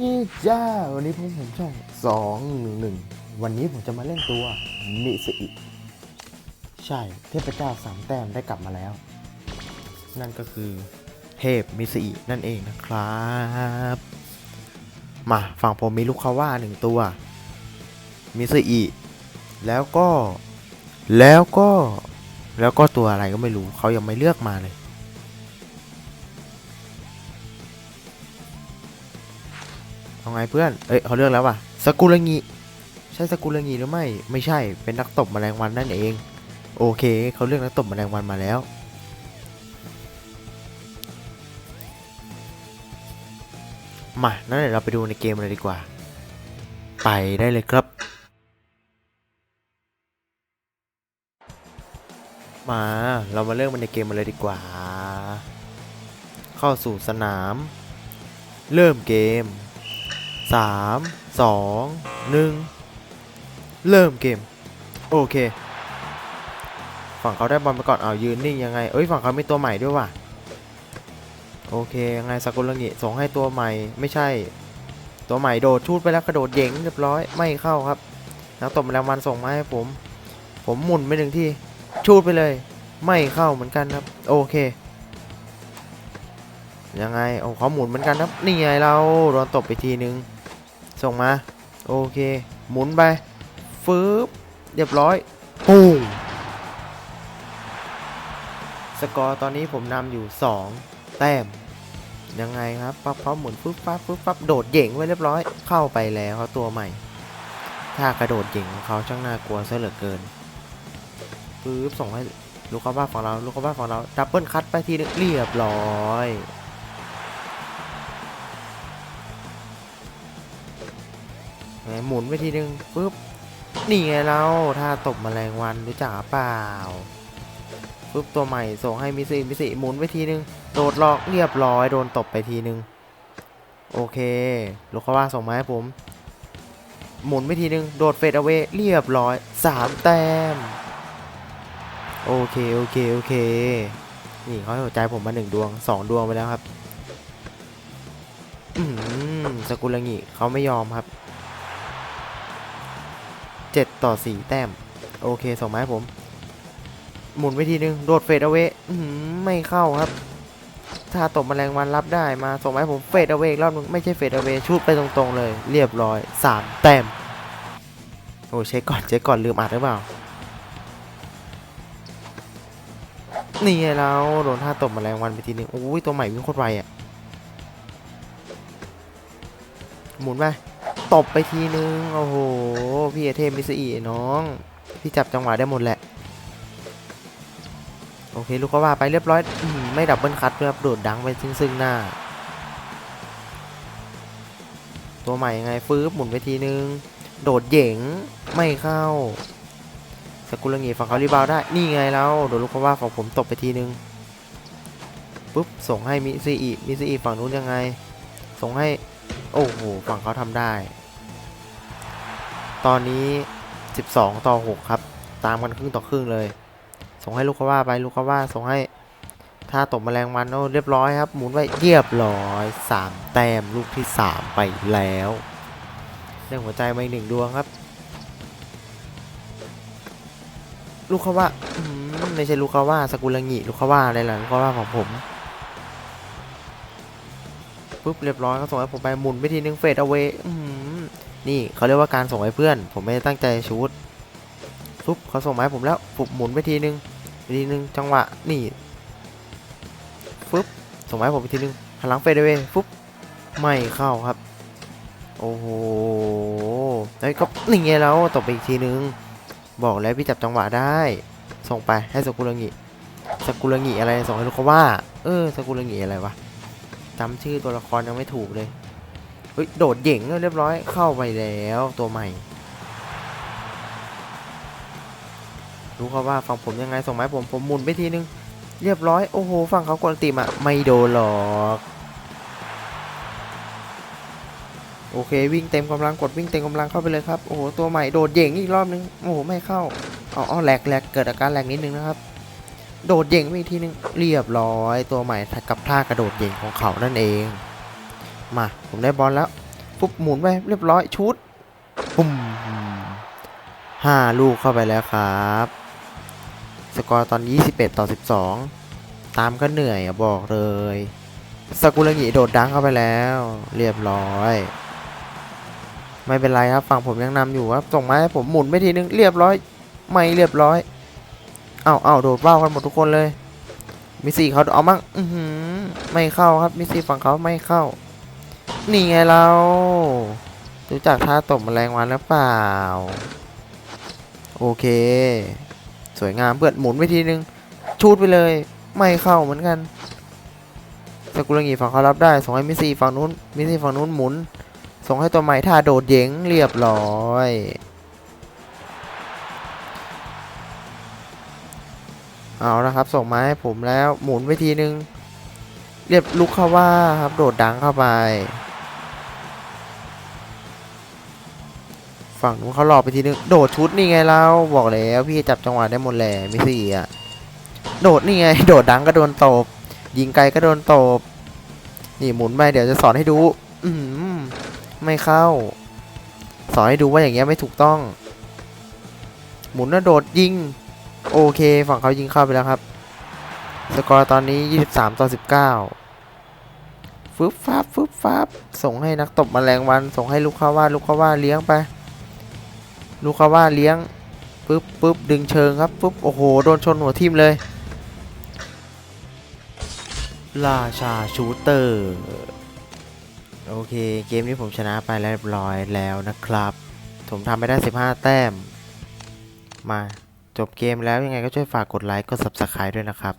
นี่จ้า วันนี้ผมผมช่องสองหนึ่งหนึ่งวันนี้ผมจะมาเล่นตัวนิสอิใช่ เทพเจ้าสามแต้มได้กลับมาแล้ว นั่นก็คือเทพมิสอินั่นเองนะครับ มาฝั่งผมมีลูกคาว่าหนึ่งตัว มิสอิแล้วก็ แล้วก็ แล้วก็ตัวอะไรก็ไม่รู้ เขายังไม่เลือกมาเลย เอาไงเพื่อน เอ้ยเขาเลือกแล้วว่ะสกุลงิใช่สกุลงิหรือไม่ ไม่ใช่ เป็นนักตบแมลงวันนั่นเอง โอเค เขาเลือกนักตบแมลงวันมาแล้ว มา นั่นเดี๋ยวเราไปดูในเกมเลยดีกว่า ไปได้เลยครับ มา เรามาเริ่มมันในเกมมาเลยดีกว่า เข้าสู่สนาม เริ่มเกม สามสองหนึ่งเริ่มเกม โอเค ฝั่งเขาได้บอลไปก่อนเอายืนนิ่งยังไง เอ้ยฝั่งเขามีตัวใหม่ด้วยว่ะ โอเคยังไงสกุลงิส่งให้ตัวใหม่ไม่ใช่ ตัวใหม่โดดชูดไปแล้วกระโดดเย่งเรียบร้อยไม่เข้าครับนักตบแมลงวันส่งมาให้ผม ผมหมุนไปหนึ่งที่ชูดไปเลย ไม่เข้าเหมือนกันครับ โอเคยังไงโอ้เขาหมุนเหมือนกันครับนี่ไงเราโดนตบไปทีนึง ส่งมา โอเค หมุนไปฟืบเรียบร้อยปูมสกอร์ตอนนี้ผมนำอยู่ 2 แต้ม ยังไงครับปั๊บเขาหมุนฟึบปั๊บฟึบปั๊บโดดเหย่งไว้เรียบร้อยเข้าไปแล้วเขาตัวใหม่ ถ้ากระโดดเหย่งของเขาช่างน่ากลัวซะเหลือเกินปึ๊บส่งให้ลูกเข้าบ้านฝั่งเราลูกเข้าบ้านฝั่งเราดับเบิลคัตไปทีนึงเรียบร้อย หมุนไปทีนึงปุ๊บนี่ไงเราถ้าตบแมลงวันรู้จักเปล่าปุ๊บตัวใหม่ส่งให้มิสิมิสิหมุนไปทีนึง โดดลอกเรียบร้อยโดนตบไปทีนึง โอเค ลูกเขาว่าส่งมาให้ผม หมุนไปทีนึง โดดเฟดเอาไว้เรียบร้อยสามแต้ม โอเค โอเค โอเค นี่เขาห้หัวใจผมมาหนึ่งดวงสองดวงไปแล้วครับ อืมสกุลงิเขาไม่ยอมครับ 7 ต่อ 4 แต้ม โอเคส่งมาให้ผม หมุนไปทีนึง โดดเฟดเอาไว้ไม่เข้าครับ ถ้าตบแมลงวันรับได้มาส่งมาให้ผมเฟดเอาไว้อีกรอบนึง ไม่ใช่เฟดเอาไว้ชูดไปตรงๆเลย เรียบร้อย 3 แต้ม โอ้เช็คก่อนเช็คก่อนลืมอัดหรือเปล่า นี่ไงเราโดนท่าตบแมลงวันไปทีนึงโอ้ยตัวใหม่วิ่งโคตรไวอะหมุนไป ตบไปทีนึง โอ้โห พี่เทมมิสอีน้อง พี่จับจังหวะได้หมดแหละ โอเค ลูกก็ว่าไปเรียบร้อยอไม่ดับเบิลคัตด้วยครับโดดดังไปซึ่งซึ่งหน้า ตัวใหม่ยังไงฟื้บหมุนไปทีนึง โดดเหย่งไม่เข้าสกุลเงีฝั่งเขารีบาวได้ นี่ไงแล้วโดนลูกก็ว่าฝั่งผมตบไปทีนึงปุ๊บส่งให้มิซีอีมิซีอีฝั่งนู้นยังไง ส่งให้ โอ้โห ฝั่งเขาทำได้ ตอนนี้ 12 ต่อ 6 ครับ ตามกันครึ่งต่อครึ่งเลย ส่งให้ลูกเขาว่าไปลูกเขาว่าส่งให้ถ้าตบแมลงวันโอ้เรียบร้อยครับ หมุนไว้เรียบร้อย 3 แต้มลูกที่ 3 ไปแล้วเรื่องหัวใจมาอีกหนึ่งดวงครับ ลูกเขาว่าไม่ใช่ลูกเขาว่าสกุลงิลูกเขาว่าอะไรล่ะลูกเขาว่าของผมปุ๊บเรียบร้อยเขาส่งให้ผมไปหมุนไปทีนึงเฟดเอาไว้ นี่เขาเรียกว่าการส่งให้เพื่อน ผมไม่ได้ตั้งใจชูดปุ๊บเขาส่งมาให้ผมแล้วปุบหมุนไปทีนึงทีนึงจังหวะนี่ปุ๊บส่งมาให้ผมไปทีนึงหันหลังเฟดเวปุ๊บไม่เข้าครับ โอ้โหแล้ก็นี่ไงแล้วตบไปอีกทีนึง บอกแล้วพี่จับจังหวะได้ ส่งไปให้สกุลงิสกุลงิอะไรส่งให้ลูกเขาว่า เออสกุลงิอะไรวะจำชื่อตัวละครยังไม่ถูกเลย เฮ้ยโดดเย่งเรียบร้อยเข้าไปแล้วตัวใหม่ รู้เขาว่าฝั่งผมยังไงส่งไม้ผมผมหมุนไปทีนึง เรียบร้อยโอ้โหฝั่งเขากดติมอะไม่โดนหรอกโอเควิ่งเต็มกำลังกดวิ่งเต็มกำลังเข้าไปเลยครับโอ้โหตัวใหม่โดดเย่งอีกรอบนึงโอ้โหไม่เข้าอ๋อแหลกแหลกเกิดอาการแหลกนิดนึงนะครับ โดดเย่งไปอีกทีนึงเรียบร้อย ตัวใหม่กับท่ากระโดดเย่งของเขานั่นเอง มาผมได้บอลแล้วปุ๊บหมุนไปเรียบร้อยชุดปุ่มห้าลูกเข้าไปแล้วครับ สกอร์ตอน 21 ต่อ 12 ตามก็เหนื่อยอบอกเลยสกุลงิโดดดังเข้าไปแล้ว เรียบร้อย ไม่เป็นไรครับฝั่งผมยังนำอยู่ครับส่งมาให้ผมหมุนไปทีนึงเรียบร้อย ไม่เรียบร้อยเอาเอาโดดว่าวกันหมดทุกคนเลยมิสซี่เขาเอามั่งอืไม่เข้าครับมิสซี่ฝั่งเขาไม่เข้า นี่ไงเรา รู้จักท่าตบแมลงวันหรือเปล่า โอเค สวยงามเพื่อนหมุนไปทีนึง ชูดไปเลย ไม่เข้าเหมือนกันสกุลงีฝั่งเขารับได้ ส่งให้มิสซี่ฝั่งนู้น มิสซี่ฝั่งนู้นหมุน ส่งให้ตัวใหม่ท่าโดดเหยงเรียบร้อยเอาละครับ ส่งมาให้ผมแล้วหมุนไปทีนึง เรียบลุกเข้าว่าครับ โดดดังเข้าไป ฝั่งนู้นเขาหลอกไปทีนึง โดดชุดนี่ไงเราบอกแล้วพี่จับจังหวะได้หมดแหละมิสี่อะ โดดนี่ไง โดดดังก็โดนตบ ยิงไกลก็โดนตบ นี่หมุนไปเดี๋ยวจะสอนให้ดู อือหือไม่เข้า สอนให้ดูว่าอย่างเงี้ยไม่ถูกต้อง หมุนแล้วโดดยิง โอเค ฝั่งเขายิงเข้าไปแล้วครับ สกอร์ตอนนี้ 23 ต่อ 19ฟึบฟับฟึบฟับส่งให้นักตบแมลงวัน ส่งให้ลูกค้าว่าลูกค้าว่าเลี้ยงไป ลูกคาว่าเลี้ยงปึ๊บปึ๊บดึงเชิงครับปึ๊บโอ้โหโดนชนหัวทิ่มเลยราชาชูเตอร์โอเคเกมนี้ผมชนะไปเรียบร้อยแล้วนะครับ ผมทำไปได้ 15 แต้ม มาจบเกมแล้วยังไงก็ช่วยฝากกดไลค์กด Subscribe ด้วยนะครับ